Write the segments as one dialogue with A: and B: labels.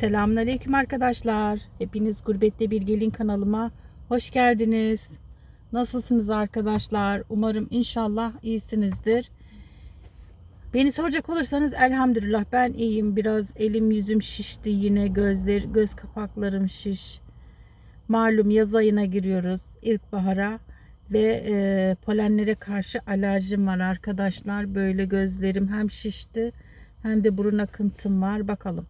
A: Selamünaleyküm arkadaşlar. Hepiniz Gurbette Bir Gelin kanalıma hoş geldiniz. Nasılsınız arkadaşlar? Umarım inşallah iyisinizdir. Beni soracak olursanız elhamdülillah ben iyiyim. Biraz elim yüzüm şişti yine gözler, göz kapaklarım şiş. Malum yaz ayına giriyoruz ilkbahara ve e, polenlere karşı alerjim var arkadaşlar. Böyle gözlerim hem şişti hem de burun akıntım var. Bakalım.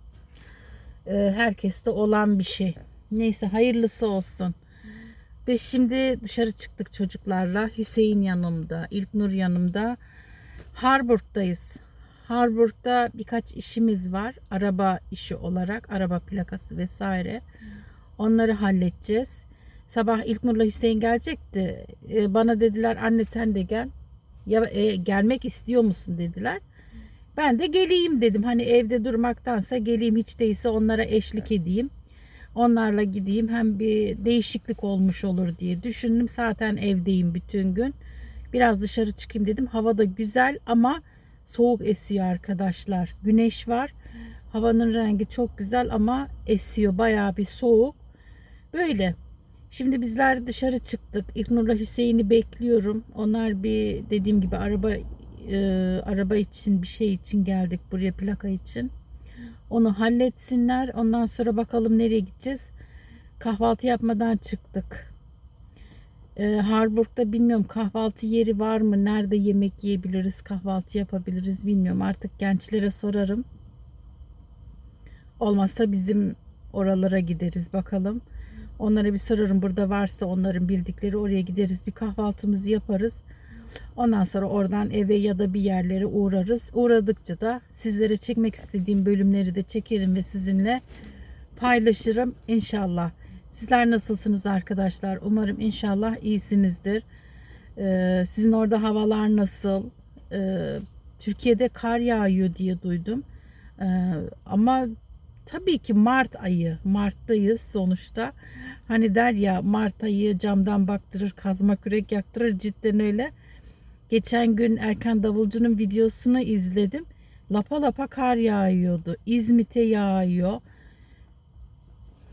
A: E, herkeste olan bir şey. Neyse hayırlısı olsun. Biz şimdi dışarı çıktık çocuklarla. Hüseyin yanımda, İlknur yanımda. Harburg'dayız. Harburg'da birkaç işimiz var. Araba işi olarak, araba plakası vesaire. Onları halledeceğiz. Sabah İlknur'la Hüseyin gelecekti. Ee, bana dediler anne sen de gel. Ya e, gelmek istiyor musun dediler. Ben de geleyim dedim. Hani evde durmaktansa geleyim hiç değilse onlara eşlik edeyim. Onlarla gideyim hem bir değişiklik olmuş olur diye düşündüm. Zaten evdeyim bütün gün. Biraz dışarı çıkayım dedim. Hava da güzel ama soğuk esiyor arkadaşlar. Güneş var. Havanın rengi çok güzel ama esiyor. Bayağı bir soğuk. Böyle. Şimdi bizler dışarı çıktık. İlknur'la Hüseyin'i bekliyorum. Onlar bir dediğim gibi araba e, araba için bir şey için geldik buraya plaka için. Onu halletsinler. Ondan sonra bakalım nereye gideceğiz. Kahvaltı yapmadan çıktık. E, Harburg'da bilmiyorum kahvaltı yeri var mı? Nerede yemek yiyebiliriz, kahvaltı yapabiliriz bilmiyorum. Artık gençlere sorarım. Olmazsa bizim oralara gideriz bakalım. Onlara bir sorarım burada varsa onların bildikleri oraya gideriz bir kahvaltımızı yaparız. Ondan sonra oradan eve ya da bir yerlere uğrarız. Uğradıkça da sizlere çekmek istediğim bölümleri de çekerim ve sizinle paylaşırım inşallah. Sizler nasılsınız arkadaşlar? Umarım inşallah iyisinizdir. Ee, sizin orada havalar nasıl? Ee, Türkiye'de kar yağıyor diye duydum. Ee, ama tabii ki Mart ayı. Mart'tayız sonuçta. Hani der ya Mart ayı camdan baktırır, kazma kürek yaktırır. Cidden öyle. Geçen gün Erkan Davulcu'nun videosunu izledim. Lapa lapa kar yağıyordu. İzmit'e yağıyor.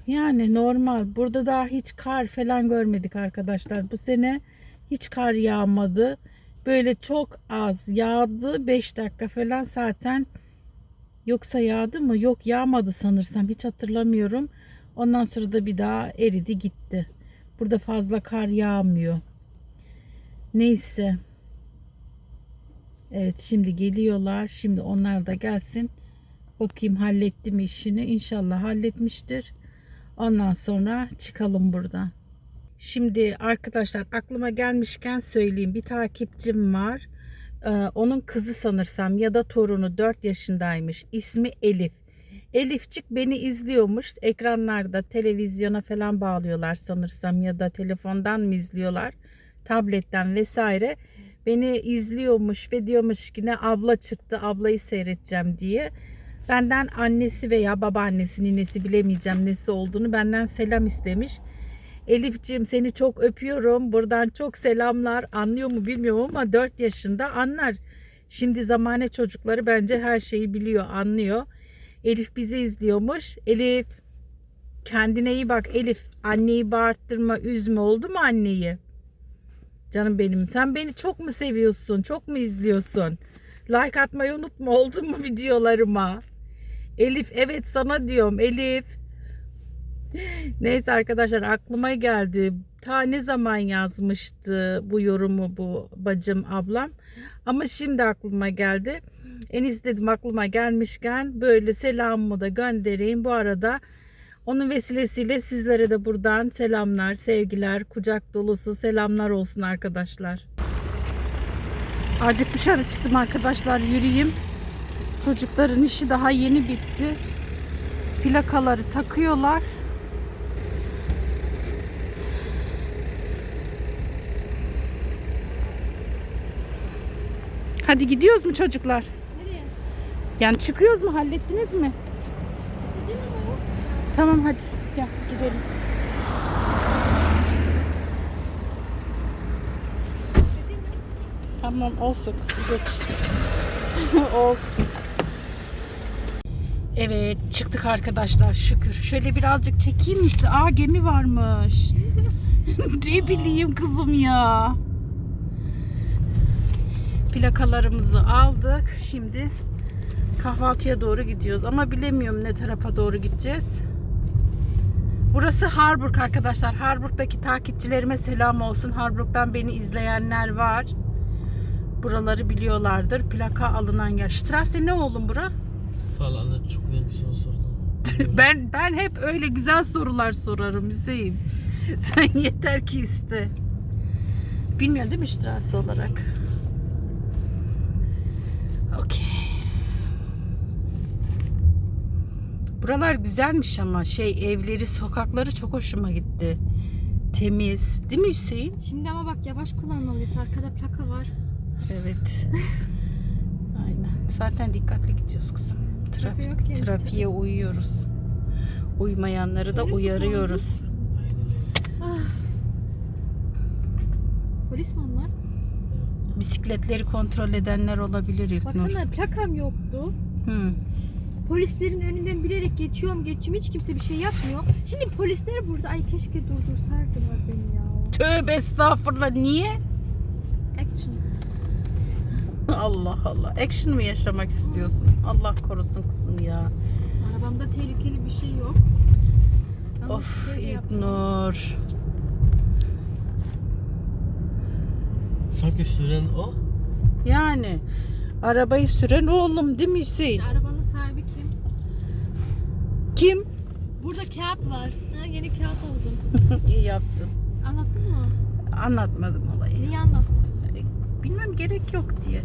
A: Yani normal. Burada daha hiç kar falan görmedik arkadaşlar. Bu sene hiç kar yağmadı. Böyle çok az yağdı. 5 dakika falan zaten yoksa yağdı mı? Yok yağmadı sanırsam. Hiç hatırlamıyorum. Ondan sonra da bir daha eridi gitti. Burada fazla kar yağmıyor. Neyse. Evet şimdi geliyorlar. Şimdi onlar da gelsin. Bakayım halletti mi işini. İnşallah halletmiştir. Ondan sonra çıkalım buradan. Şimdi arkadaşlar aklıma gelmişken söyleyeyim. Bir takipçim var. Ee, onun kızı sanırsam ya da torunu 4 yaşındaymış. İsmi Elif. Elifçik beni izliyormuş. Ekranlarda televizyona falan bağlıyorlar sanırsam ya da telefondan mı izliyorlar? Tabletten vesaire. Beni izliyormuş ve diyormuş ki ne abla çıktı ablayı seyredeceğim diye. Benden annesi veya babaannesi, ninesi bilemeyeceğim nesi olduğunu benden selam istemiş. Elifciğim seni çok öpüyorum. Buradan çok selamlar. Anlıyor mu bilmiyorum ama 4 yaşında anlar. Şimdi zamane çocukları bence her şeyi biliyor, anlıyor. Elif bizi izliyormuş. Elif kendine iyi bak Elif. Anneyi bağırttırma, üzme oldu mu anneyi? Canım benim sen beni çok mu seviyorsun? Çok mu izliyorsun? Like atmayı unutma oldu mu videolarıma? Elif evet sana diyorum Elif. Neyse arkadaşlar aklıma geldi. Ta ne zaman yazmıştı bu yorumu bu bacım ablam. Ama şimdi aklıma geldi. En istedim aklıma gelmişken böyle selamımı da göndereyim. Bu arada onun vesilesiyle sizlere de buradan selamlar, sevgiler, kucak dolusu selamlar olsun arkadaşlar. Azıcık dışarı çıktım arkadaşlar yürüyeyim. Çocukların işi daha yeni bitti. Plakaları takıyorlar. Hadi gidiyoruz mu çocuklar?
B: Nereye?
A: Yani çıkıyoruz mu? Hallettiniz mi? Tamam hadi gel gidelim. Tamam olsun kızım geç. olsun. Evet çıktık arkadaşlar şükür. Şöyle birazcık çekeyim mi size? Aa gemi varmış. ne bileyim kızım ya. Plakalarımızı aldık. Şimdi kahvaltıya doğru gidiyoruz. Ama bilemiyorum ne tarafa doğru gideceğiz. Burası Harburg arkadaşlar. Harburg'daki takipçilerime selam olsun. Harburg'dan beni izleyenler var. Buraları biliyorlardır. Plaka alınan yer. Strasse ne oğlum bura?
C: Falan çok bir soru sordun.
A: Ben ben hep öyle güzel sorular sorarım Hüseyin. Sen yeter ki iste. Bilmiyorsun değil mi Strasse olarak? Okey. Buralar güzelmiş ama şey evleri, sokakları çok hoşuma gitti. Temiz. Değil mi Hüseyin?
D: Şimdi ama bak yavaş kullanmalıyız. Arkada plaka var.
A: Evet. Aynen. Zaten dikkatli gidiyoruz kızım.
D: Trafik yok yani.
A: trafiğe uyuyoruz. Uymayanları da
D: Trafik
A: uyarıyoruz.
D: Ah. Polis mi onlar?
A: Bisikletleri kontrol edenler olabilir İlknur.
D: Baksana plakam yoktu.
A: Hı.
D: Polislerin önünden bilerek geçiyorum geçiyorum hiç kimse bir şey yapmıyor. Şimdi polisler burada ay keşke durdursaydılar beni ya.
A: Tövbe estağfurullah. Niye?
D: Action.
A: Allah Allah. Action mı yaşamak istiyorsun? Allah korusun kızım ya.
D: Arabamda tehlikeli bir şey yok. Ama
A: Of
D: şey.
A: İlknur.
C: Sanki süren o.
A: Yani arabayı süren oğlum değil mi Hüseyin?
D: Arabanın sahibi kim?
A: Kim?
D: Burada kağıt var. Ha, yeni kağıt aldım.
A: İyi yaptın.
D: Anlattın mı?
A: Anlatmadım olayı.
D: Niye anlattın?
A: Bilmem gerek yok diye.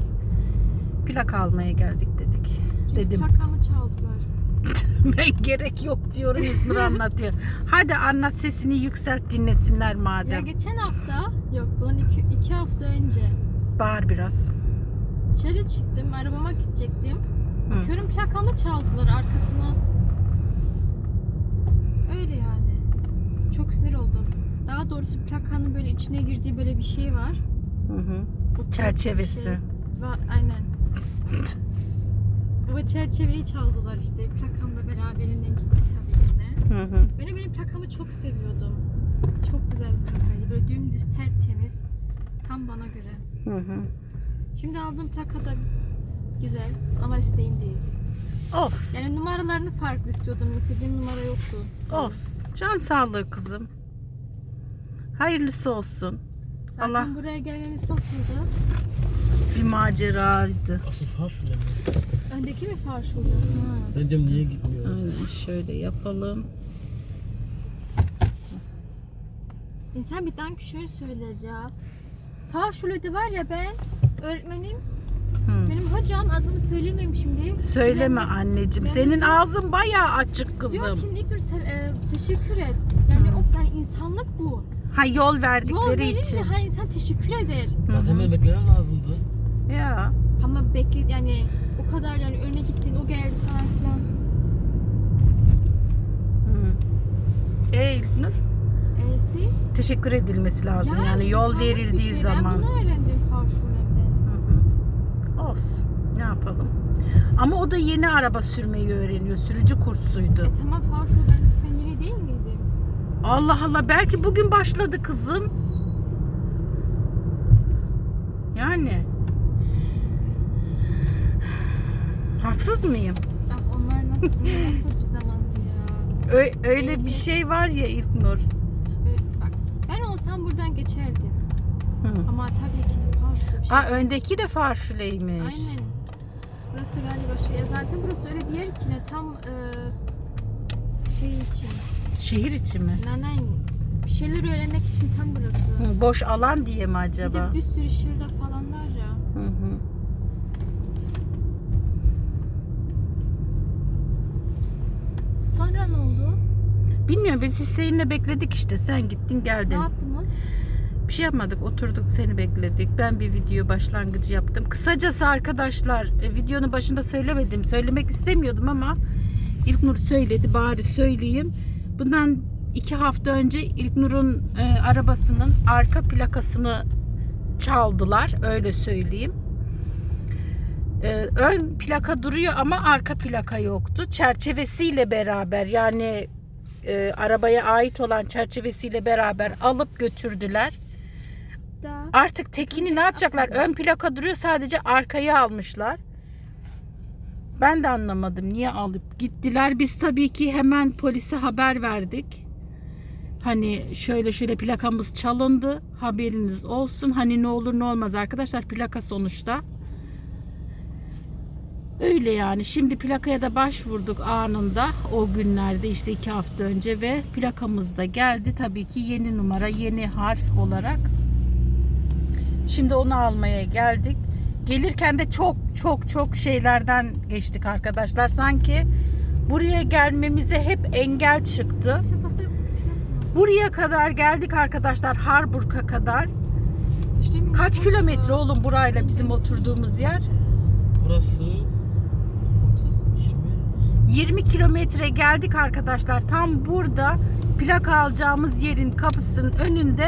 A: Plak almaya geldik dedik. Dedim.
D: Plakamı çaldılar.
A: Ben gerek yok diyorum İlknur anlatıyor. Hadi anlat sesini yükselt dinlesinler
D: Ya
A: madem.
D: geçen hafta, yok bunun iki, iki hafta önce
A: Bağır biraz.
D: dışarı çıktım, arabama gidecektim.
A: Hı.
D: Bakıyorum plakamı çaldılar arkasına. Öyle yani. Çok sinir oldum. Daha doğrusu plakanın böyle içine girdiği böyle bir şey var.
A: Hı hı.
D: O
A: Çerçevesi.
D: Şey. Va- aynen. O çerçeveyi çaldılar işte. Plakam da beraberinden gitti tabii ki de.
A: Hı hı.
D: Ben de benim plakamı çok seviyordum. Çok güzel bir plakaydı. Böyle dümdüz, tertemiz. Tam bana göre.
A: Hı hı.
D: Şimdi aldığım plaka da güzel ama isteğim değil.
A: Olsun.
D: Yani numaralarını farklı istiyordum. İstediğim numara yoktu. Sağ ol.
A: Olsun. Can sağlığı kızım. Hayırlısı olsun.
D: Zaten
A: Allah
D: buraya gelmemiz nasıldı?
A: bir maceraydı.
C: Asıl far şöyle mi?
D: Öndeki mi farş oluyor? Ha.
C: Ben diyorum niye gitmiyor?
A: Aynen şöyle yapalım.
D: İnsan bir dank şöyle söyler ya. Farşulede var ya ben öğretmenim
A: Hı.
D: benim hocam adını söylemeyeyim şimdi.
A: Söyleme
D: Bilen-
A: anneciğim.
D: Yani-
A: Senin ağzın bayağı açık
D: Diyor
A: kızım.
D: ki Nilgür sen e, teşekkür et. Yani
A: Hı.
D: o yani insanlık bu.
A: Ha yol
D: Yol
A: verdikleri
D: verince
A: için.
D: her insan teşekkür eder.
A: Hı
C: Zaten
A: hı.
C: ben beklemem lazımdı.
A: Ya.
D: Ama bekle yani o kadar yani önüne gittin o geldi falan filan.
A: Hı. Ey
D: E'si.
A: teşekkür edilmesi lazım yani, yol
D: insanlık bir
A: verildiği
D: şey.
A: zaman.
D: Ben bunu öğrendim.
A: Olsun. Ne yapalım? Ama o da yeni araba sürmeyi öğreniyor. Sürücü kursuydu.
D: E tamam Farşule'den sen yeni değil miydin?
A: Allah Allah belki bugün başladı kızım. Yani. Haksız mıyım?
D: Ah onlar nasıl, nasıl bir zamandı ya.
A: Ö- öyle bir şey var ya İlknur.
D: Evet, bak, ben olsam buradan geçerdim.
A: Hı.
D: Ama tabii ki şey.
A: Ha öndeki de farşüleymiş.
D: Aynen. Burası galiba şey. Ya zaten burası öyle bir yer ki ne tam e, şey için.
A: Şehir içi mi?
D: Nanen bir şeyler öğrenmek için tam burası.
A: Hı, boş alan diye mi
D: Bir
A: acaba?
D: de bir sürü şeyler falan var ya.
A: Hı hı.
D: Sonra ne oldu?
A: Bilmiyorum biz Hüseyin'le bekledik işte. Sen gittin
D: Ne
A: geldin.
D: yaptınız?
A: Bir şey yapmadık. Oturduk seni bekledik. Ben bir video başlangıcı yaptım. Kısacası arkadaşlar e, videonun başında söylemedim. Söylemek istemiyordum ama İlknur söyledi. Bari söyleyeyim. Bundan iki hafta önce İlknur'un e, arabasının arka plakasını çaldılar. Öyle söyleyeyim. e, ön plaka duruyor ama arka plaka yoktu. Çerçevesiyle beraber yani e, arabaya ait olan çerçevesiyle beraber alıp götürdüler.
B: Da.
A: Artık tekini ne yapacaklar? Ön plaka duruyor sadece arkayı almışlar. Ben de anlamadım niye alıp gittiler. Biz tabii ki hemen polise haber verdik. Hani şöyle şöyle plakamız çalındı. Haberiniz olsun. Hani ne olur ne olmaz arkadaşlar plaka sonuçta. Öyle yani. Şimdi plakaya da başvurduk anında. O günlerde işte iki hafta önce ve plakamız da geldi. Tabii ki yeni numara, yeni harf olarak. Şimdi onu almaya geldik. Gelirken de çok çok çok şeylerden geçtik arkadaşlar. Sanki buraya gelmemize hep engel çıktı.
B: Şey yapma.
A: Buraya kadar geldik arkadaşlar Harburg'a kadar.
B: İşte mi?
A: Kaç kilometre oğlum burayla bizim oturduğumuz yer?
C: Burası 20.
A: 20 kilometre geldik arkadaşlar. Tam burada plaka alacağımız yerin kapısının önünde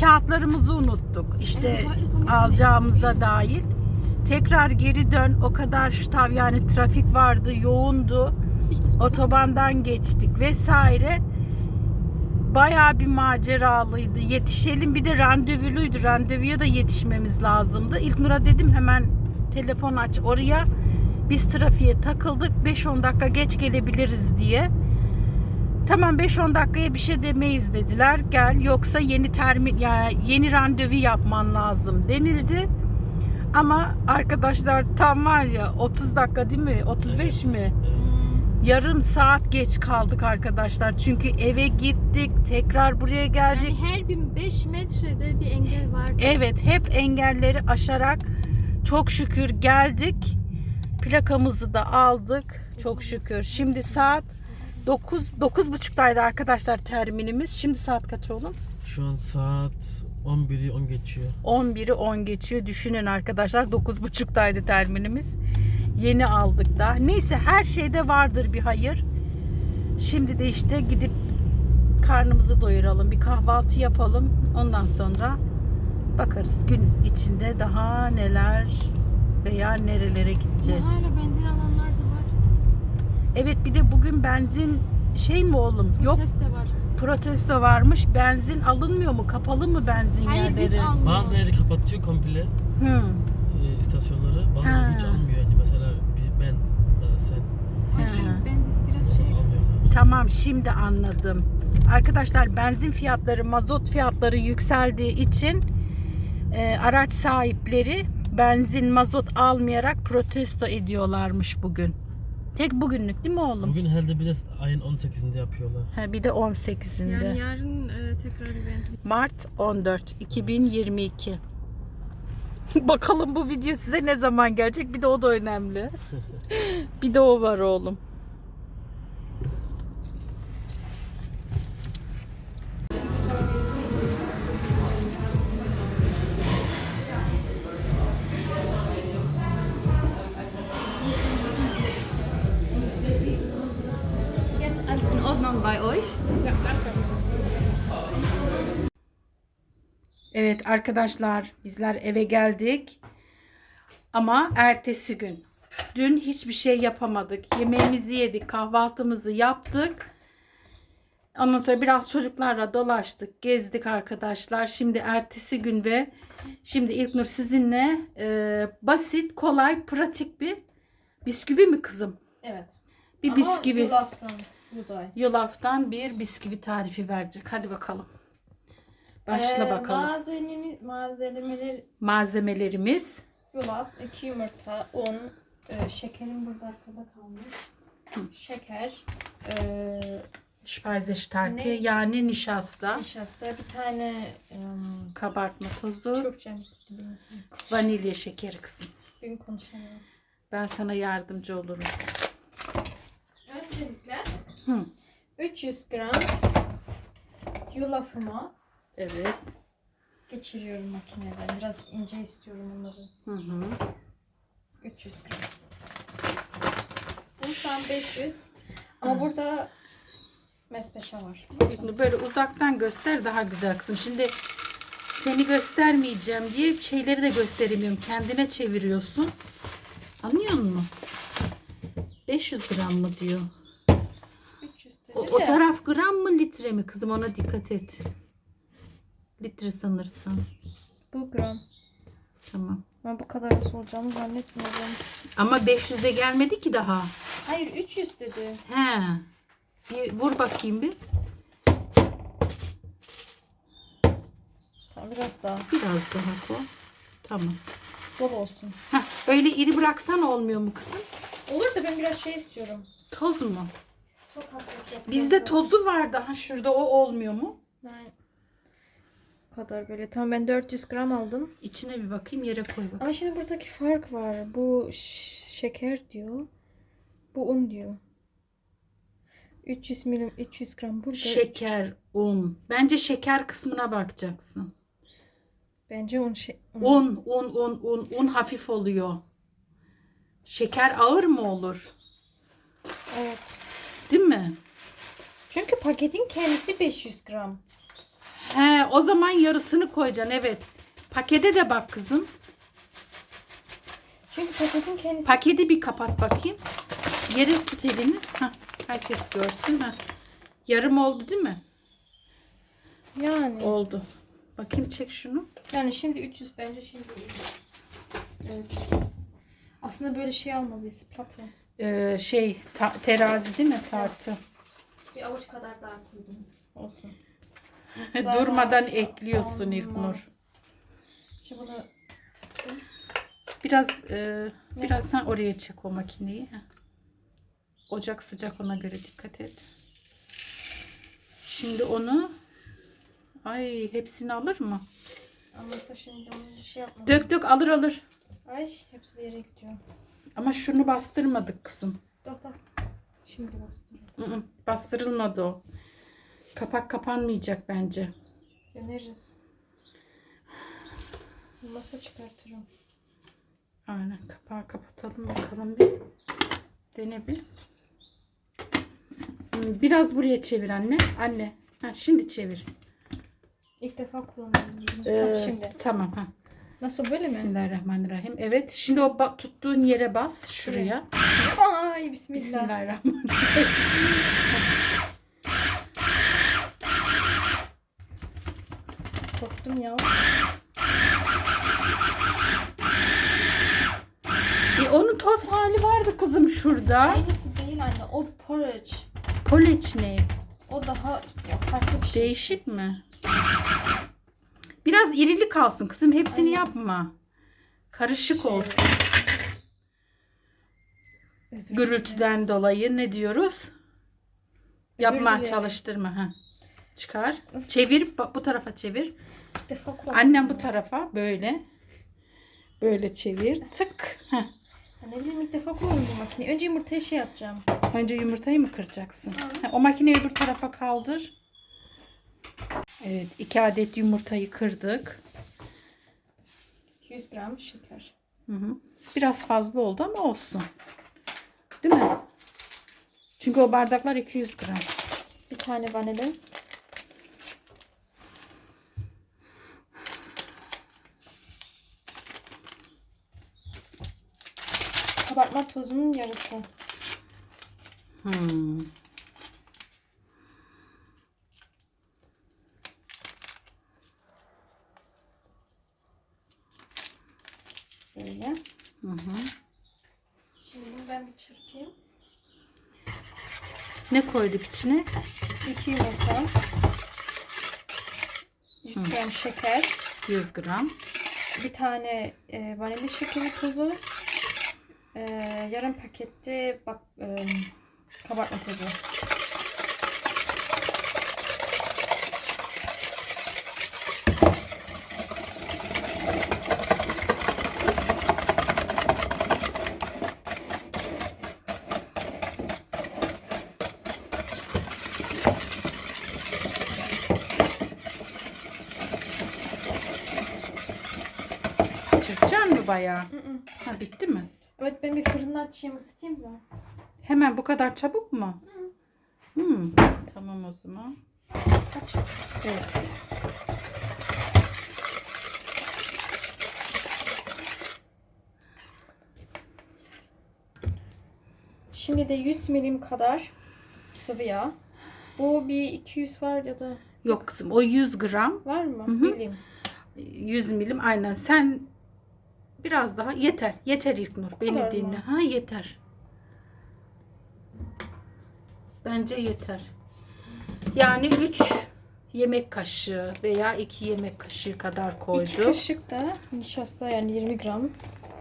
A: kağıtlarımızı unuttuk. İşte alacağımıza dair. Tekrar geri dön. O kadar ştav yani trafik vardı, yoğundu. Otobandan geçtik vesaire. Bayağı bir maceralıydı. Yetişelim bir de randevuluydu. Randevuya da yetişmemiz lazımdı. İlknur'a dedim hemen telefon aç oraya. Biz trafiğe takıldık. 5-10 dakika geç gelebiliriz diye. Tamam 5-10 dakikaya bir şey demeyiz dediler. Gel yoksa yeni termin ya yeni randevu yapman lazım denildi. Ama arkadaşlar tam var ya 30 dakika değil mi? 35 mi?
C: Evet.
A: Yarım saat geç kaldık arkadaşlar. Çünkü eve gittik, tekrar buraya geldik.
B: Yani her bin 5 metrede bir engel var.
A: Evet, hep engelleri aşarak çok şükür geldik. Plakamızı da aldık. Çok şükür. Şimdi saat 9 9.30'daydı arkadaşlar terminimiz. Şimdi saat kaç oğlum?
C: Şu an saat 11'i 10 geçiyor.
A: 11'i 10 geçiyor. Düşünün arkadaşlar 9.30'daydı terminimiz. Yeni aldık da. Neyse her şeyde vardır bir hayır. Şimdi de işte gidip karnımızı doyuralım. Bir kahvaltı yapalım. Ondan sonra bakarız gün içinde daha neler veya nerelere gideceğiz.
B: Hala benzin alanlar.
A: Evet bir de bugün benzin şey mi oğlum? Yok
B: Protest de var.
A: protesto varmış. Benzin alınmıyor mu? Kapalı mı benzin
B: Hayır biz
A: yerleri?
B: almıyoruz.
C: Bazıları kapatıyor komple
A: Hı.
C: e, istasyonları. Bazıları hiç almıyor yani. Mesela biz- ben, e, sen
B: benzin biraz şey.
C: almıyorlar.
A: Tamam şimdi anladım. Arkadaşlar benzin fiyatları, mazot fiyatları yükseldiği için e, araç sahipleri benzin, mazot almayarak protesto ediyorlarmış bugün. Tek bugünlük değil mi oğlum?
C: Bugün herhalde bir de ayın 18'inde yapıyorlar.
A: Ha, bir de 18'inde.
B: Yani yarın e, tekrar bir benzin.
A: Mart 14 2022. Bakalım bu video size ne zaman gelecek? Bir de o da önemli. bir de o var oğlum. Evet arkadaşlar bizler eve geldik. Ama ertesi gün. Dün hiçbir şey yapamadık. Yemeğimizi yedik, kahvaltımızı yaptık. Ondan sonra biraz çocuklarla dolaştık, gezdik arkadaşlar. Şimdi ertesi gün ve şimdi İlknur sizinle e, basit, kolay, pratik bir bisküvi mi kızım?
D: Evet.
A: Bir
D: Ama
A: bisküvi.
D: yulaftan buğday.
A: Yulaftan bir bisküvi tarifi verecek. Hadi bakalım. Başla
D: Ee,
A: bakalım.
D: Malzememiz, malzemeler
A: Malzemelerimiz
D: yulaf, iki yumurta, un, e, şekerim burada arkada kalmış. Şeker, e,
A: Speisestärke
D: Ne?
A: yani nişasta,
D: nişasta, bir tane e,
A: kabartma tozu,
D: Türkçe
A: vanilya şekeri kızım.
D: bugün konuşamıyorum.
A: Ben sana yardımcı olurum.
D: Öncelikle
A: Hı.
D: 300 gram yulafımı
A: Evet.
D: geçiriyorum makineden. Biraz ince istiyorum onları.
A: Hı hı.
D: 300 gram. Bu şu an 500. Ama burada mespeşe var.
A: İlknur, Böyle uzaktan göster daha güzel kızım. Şimdi seni göstermeyeceğim diye şeyleri de gösteremiyorum. Kendine çeviriyorsun. Anlıyor musun? 500 gram mı diyor.
D: 300 dedi
A: O, o taraf gram mı litre mi kızım ona dikkat et. Litre sanırsın.
D: Bu gram.
A: Tamam.
D: Ben bu kadar nasıl olacağını zannetmiyorum.
A: Ama 500'e gelmedi ki daha.
D: Hayır 300 dedi.
A: He. Bir vur bakayım bir.
D: Tamam biraz daha.
A: Biraz daha koy. Tamam.
D: Bol olsun.
A: Heh, öyle iri bıraksan olmuyor mu kızım?
D: Olur da ben biraz şey istiyorum.
A: Toz mu?
D: Çok hafif.
A: Bizde tozu var daha şurada o olmuyor mu?
D: Ben... Kadar böyle. Tamam ben 400 gram aldım.
A: İçine bir bakayım yere koy bak.
D: Ama şimdi buradaki fark var. Bu şeker diyor. Bu un diyor. 300 milim 300 gram burada.
A: Şeker, un. Bence şeker kısmına bakacaksın.
D: Bence un şey. un.
A: Un, un, un, un. Un hafif oluyor. Şeker ağır mı olur?
D: Evet.
A: Değil mi?
D: Çünkü paketin kendisi 500 gram.
A: He, o zaman yarısını koyacaksın. Evet. Pakete de bak kızım.
D: Çünkü paketin kendisi
A: Paketi bir kapat bakayım. Yere tut elini. Heh, herkes görsün. Heh. Yarım oldu değil mi?
D: yani.
A: Oldu. Bakayım çek şunu.
D: Yani şimdi 300 bence şimdi. Evet. Aslında böyle şey almalıyız platı.
A: Ee, şey terazi değil mi tartı?
D: Bir avuç kadar daha koydum. Olsun.
A: Durmadan ekliyorsun
D: olmaz.
A: İlknur.
D: Şimdi bunu taktım.
A: Biraz e, biraz sen oraya çek o makineyi. Ocak sıcak ona göre dikkat et. Şimdi onu ay hepsini alır mı?
D: Anlasa şimdi onu şey yapmadım.
A: Dök dök alır alır.
D: Ay hepsi bir yere gidiyor.
A: Ama şunu bastırmadık kızım.
D: Dur dur. Şimdi bastırdım.
A: Hı hı, Bastırılmadı o. Kapak kapanmayacak bence.
D: Deneriz. Masa çıkartırım.
A: Aynen kapağı kapatalım bakalım bir. Dene bir. Hmm, Biraz buraya çevir anne. Anne. Ha, şimdi çevir.
D: İlk defa kullanıyorum.
A: Ee,
D: Bak şimdi.
A: Tamam. Ha.
D: Nasıl böyle mi?
A: Bismillahirrahmanirrahim. Evet. Şimdi o ba- tuttuğun yere bas. Şuraya.
D: Ay bismillah.
A: Bismillahirrahmanirrahim.
D: Korktum ya.
A: E, onun toz hali vardı kızım şurada.
D: Aynısı değil anne. O porridge.
A: Poliç ne?
D: O daha farklı bir şey.
A: Değişik mi? Biraz irili kalsın kızım. Hepsini
D: Aynen.
A: yapma. Karışık
D: Şey,
A: olsun.
D: Dilerim.
A: Gürültüden dolayı ne diyoruz? Yapma, çalıştırma. Ha. Çıkar.
D: Nasıl?
A: Çevir. Bu tarafa çevir.
D: İlk defa kullandım.
A: Annem bu tarafa böyle. Böyle çevir. Tık. Heh.
D: Ne bileyim ilk defa kullandım bu makineyi. Önce yumurtayı şey yapacağım.
A: Önce yumurtayı mı kıracaksın? Ha, o makineyi öbür tarafa kaldır. Evet. iki adet yumurtayı kırdık.
D: 100 gram şeker.
A: Hı hı. Biraz fazla oldu ama olsun. Değil mi? Çünkü o bardaklar 200 gram.
D: Bir tane vanilin. Kabartma tozunun yarısı.
A: Hmm.
D: Böyle.
A: Hı hı.
D: Şimdi ben bir çırpayım.
A: Ne koyduk içine?
D: 2 yumurta. 100 gram şeker.
A: 100 gram.
D: Bir tane e, vanilya şekeri tozu. E, yarım pakette bak e, kabartma tozu.
A: Çırpacaksın mı bayağı?
D: Hı hı.
A: Ha, bitti mi?
D: Evet ben bir fırında açayım ısıtayım da.
A: Hemen bu kadar çabuk mu? Hmm. Tamam o zaman.
D: Kaç?
A: Evet.
D: Şimdi de 100 milim kadar sıvı yağ. Bu bir 200 var ya da
A: Yok kızım o 100 gram
D: var mı?
A: Hı hı.
D: Milim.
A: 100 milim aynen sen biraz daha yeter. Yeter İlknur beni dinle. Ha yeter. Bence yeter. Yani 3 yemek kaşığı veya 2 yemek kaşığı kadar
D: 2
A: koydum.
D: kaşık da nişasta yani 20 gram.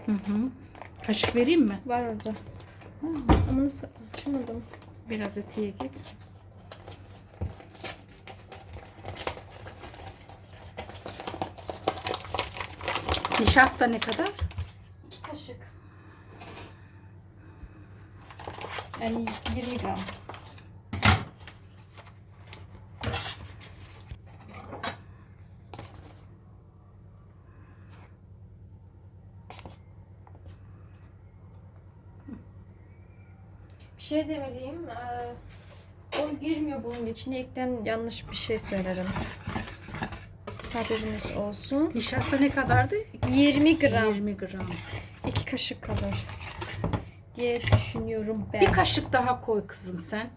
A: Hı hı. kaşık vereyim mi?
D: Var orada. Ama nasıl açamadım.
A: biraz öteye git nişasta ne kadar
D: 2 kaşık. Yani 20 gram. Bir şey demeliyim. Un girmiyor bunun içine. İlkten yanlış bir şey söylerim. Haberiniz olsun.
A: nişasta ne kadardı
D: 20 gram.
A: 20 gram
D: 2 kaşık kadar diye düşünüyorum ben.
A: Bir kaşık daha koy kızım sen.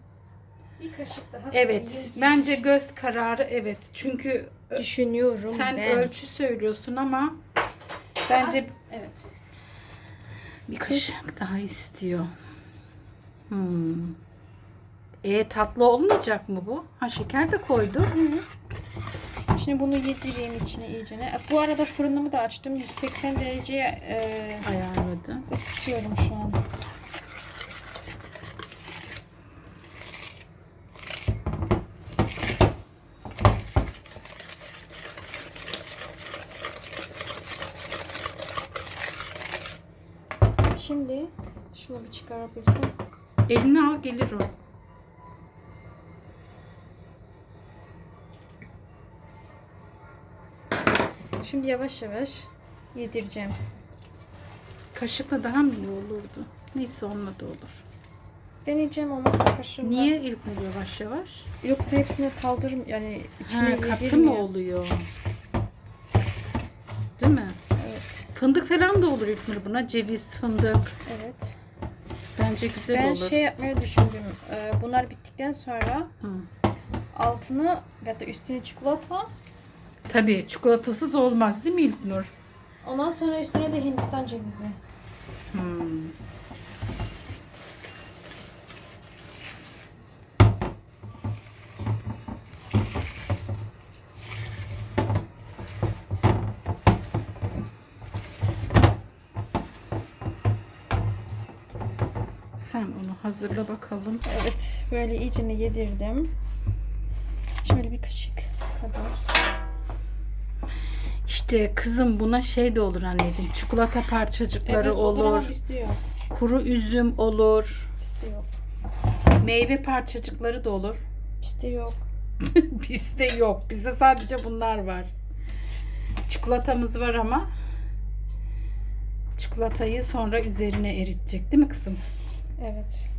D: Bir kaşık daha
A: Evet.
D: koyayım.
A: Bence göz kararı evet. Çünkü ö-
D: düşünüyorum
A: sen
D: ben.
A: ölçü söylüyorsun ama bence
D: Evet.
A: bir kaşık daha istiyor. Hmm. E tatlı olmayacak mı bu? Ha şeker de koydu.
D: Şimdi bunu yedireyim içine iyicene. Bu arada fırınımı da açtım. 180 dereceye e,
A: Ayarladı.
D: ısıtıyorum şu an. Şimdi şunu bir çıkarabilirsem.
A: Elini al gelir o.
D: Şimdi yavaş yavaş yedireceğim.
A: Kaşıkla daha mı iyi olurdu? Neyse onunla da olur.
D: Deneyeceğim olmazsa kaşığımla.
A: Niye ilk yavaş yavaş?
D: Yoksa hepsini kaldırım yani içine
A: Ha, katı mı oluyor? Değil mi?
D: Evet.
A: Fındık falan da olur İlknur buna. Ceviz, fındık.
D: Evet.
A: Bence güzel
D: ben
A: olur.
D: şey yapmayı düşündüm. Ee, bunlar bittikten sonra
A: Hı.
D: altını ya da üstüne çikolata.
A: Tabii çikolatasız olmaz değil mi İlknur?
D: Ondan sonra üstüne de Hindistan cevizi.
A: Hmm. Sen onu hazırla bakalım.
D: Evet. Böyle iyicene yedirdim. Şöyle bir kaşık kadar.
A: İşte kızım buna şey de olur anneciğim. Çikolata parçacıkları
D: evet,
A: olur.
D: olur. Bizde yok.
A: Kuru üzüm olur.
D: Bizde yok.
A: Meyve parçacıkları da olur.
D: Bizde yok.
A: Bizde yok. Bizde sadece bunlar var. Çikolatamız var ama çikolatayı sonra üzerine eritecek değil mi kızım?
D: Evet.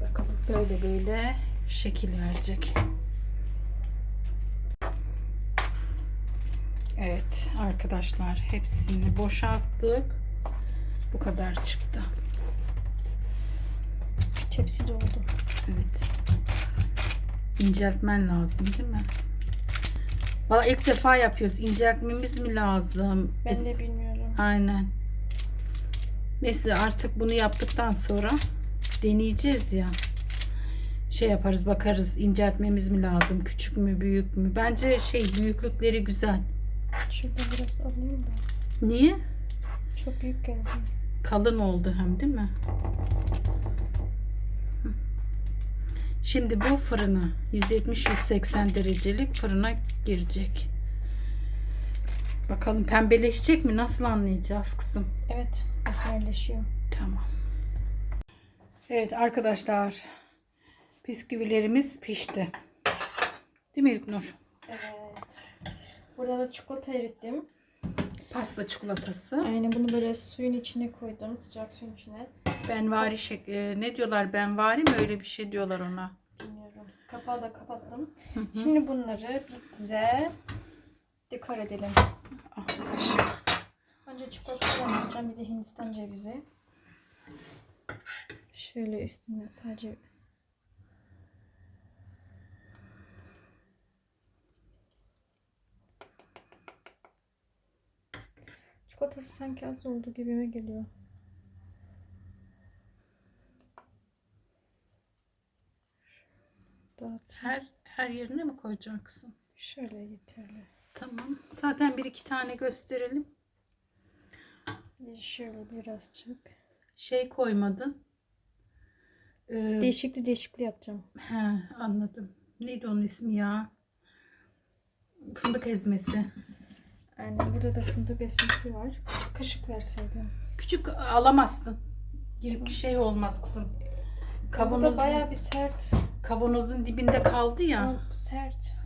A: Bakalım böyle böyle şekil verecek. Evet arkadaşlar hepsini boşalttık. Bu kadar çıktı.
D: Tepsi doldu.
A: Evet. İnceltmen lazım değil mi? Valla ilk defa yapıyoruz. İnceltmemiz mi lazım?
D: Ben de bilmiyorum.
A: Aynen. Neyse artık bunu yaptıktan sonra deneyeceğiz ya. Şey yaparız bakarız inceltmemiz mi lazım küçük mü büyük mü? Bence şey büyüklükleri güzel.
D: Şurada biraz alayım da.
A: Niye?
D: Çok büyük geldi.
A: Kalın oldu hem değil mi? Şimdi bu fırına 170-180 derecelik fırına girecek. Bakalım pembeleşecek mi? Nasıl anlayacağız kızım?
D: Evet. Esmerleşiyor.
A: Tamam. Evet arkadaşlar. Bisküvilerimiz pişti. Değil mi İlknur?
D: Evet. Burada da çikolata erittim.
A: Pasta çikolatası.
D: Aynen bunu böyle suyun içine koydum. Sıcak suyun içine.
A: Benvari şek e, ne diyorlar benvari mi öyle bir şey diyorlar ona.
D: Bilmiyorum. Kap kapağı da kapattım.
A: Hı hı.
D: Şimdi bunları bir güzel dekor edelim.
A: Ah, kaşık.
D: Önce çikolata alacağım. Bir de Hindistan cevizi. Şöyle üstüne sadece Çikolatası sanki az oldu gibime geliyor. Dağıt.
A: Her her yerine mi koyacaksın?
D: Şöyle yeterli.
A: Tamam. Zaten bir iki tane gösterelim.
D: Şöyle birazcık.
A: Şey koymadın. Ee,
D: Değişikli değişikli yapacağım.
A: he, anladım. Neydi onun ismi ya? Fındık ezmesi.
D: Aynen burada da fındık esmesi var. Küçük kaşık verseydim.
A: Küçük alamazsın. Girip şey olmaz kızım.
D: Da
A: Kavanozun,
D: bayağı bir sert.
A: kavanozun dibinde kaldı ya.
D: Ama sert.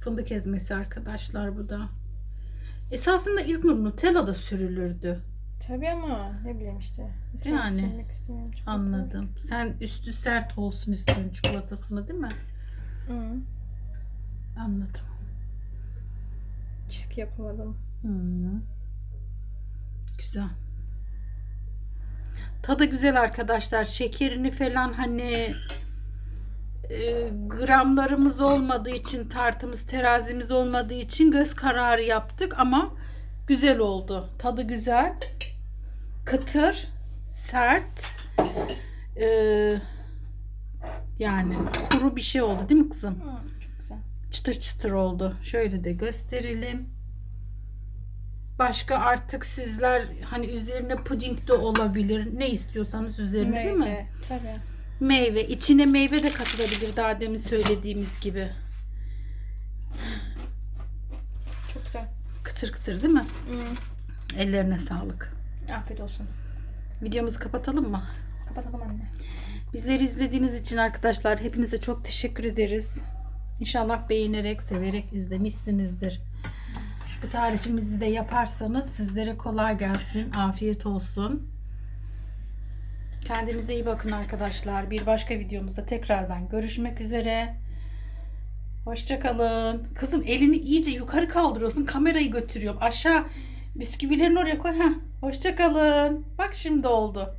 A: Fındık ezmesi arkadaşlar bu da. Esasında ilk nur Nutella'da sürülürdü.
D: Tabii ama ne bileyim işte.
A: Yani.
D: Yani. Sürmek istemiyorum çikolata.
A: Anladım. Sen üstü sert olsun istiyorsun çikolatasını değil mi?
D: Hı.
A: Anladım.
D: Çizgi yapamadım.
A: Hmm. Güzel. Tadı güzel arkadaşlar. Şekerini falan hani e, gramlarımız olmadığı için tartımız terazimiz olmadığı için göz kararı yaptık ama güzel oldu. Tadı güzel. Kıtır, sert. e, yani kuru bir şey oldu değil mi kızım?
D: Hı, çok güzel.
A: çıtır çıtır oldu. Şöyle de gösterelim. Başka artık sizler hani üzerine puding de olabilir. Ne istiyorsanız üzerine değil mi?
D: Meyve, Tabii.
A: Meyve. İçine meyve de katılabilir daha demin söylediğimiz gibi.
D: Çok güzel.
A: Kıtır kıtır değil mi?
D: Hı.
A: Ellerine sağlık.
D: Afiyet olsun.
A: Videomuzu kapatalım mı?
D: Kapatalım anne.
A: Bizleri izlediğiniz için arkadaşlar hepinize çok teşekkür ederiz. İnşallah beğenerek, severek izlemişsinizdir. Bu tarifimizi de yaparsanız sizlere kolay gelsin, afiyet olsun. Kendinize iyi bakın arkadaşlar. Bir başka videomuzda tekrardan görüşmek üzere. Hoşçakalın. Kızım elini iyice yukarı kaldırıyorsun. Kamerayı götürüyorum. Aşağı bisküvilerini oraya koy. Heh. Hoşçakalın. Bak şimdi oldu.